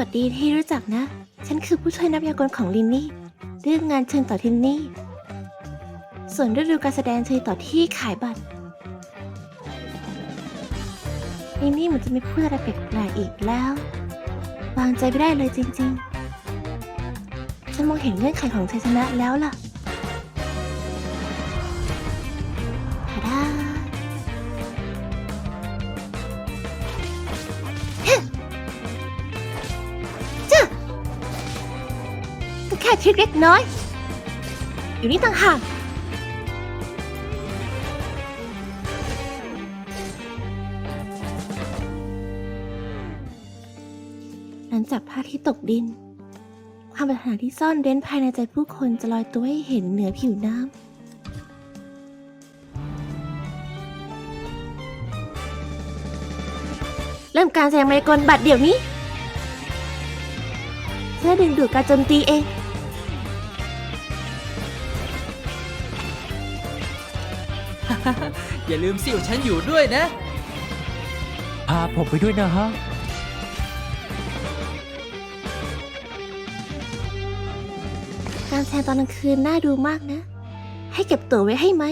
วัสดีที่รู้จักนะ ฉันคือผู้ช่วยนักพยากรณ์ของลินนี่ เรื่องงานเชิญต่อที่นี่ ส่วนฤดูการแสดงเชิญต่อที่ขายบัตรลินนี่มันจะไม่พูดอะไรแปลกๆอีกแล้ว วางใจไม่ได้เลยจริง ๆ ฉันมองเห็นเงื่อนไขของชัยชนะแล้วล่ะทาด แค่ทริคเล็กน้อย อยู่นี่ต่างหากหลังจากพระอาทิตย์ตกดิน ความปรารถนาที่ซ่อนเร้นภายในใจผู้คนจะลอยตัวให้เห็นเหนือผิวน้ำเริ่มการแสดงมายากลบัตรเดี๋ยวนี้เพื่อดึงดูดการโจมตีเอง อย่าลืมสิวฉันอยู่ด้วยนะ พาผมไปด้วยนะฮะ การแสดงตอนกลางคืนน่าดูมากนะ ให้เก็บตั๋วไว้ให้ไหม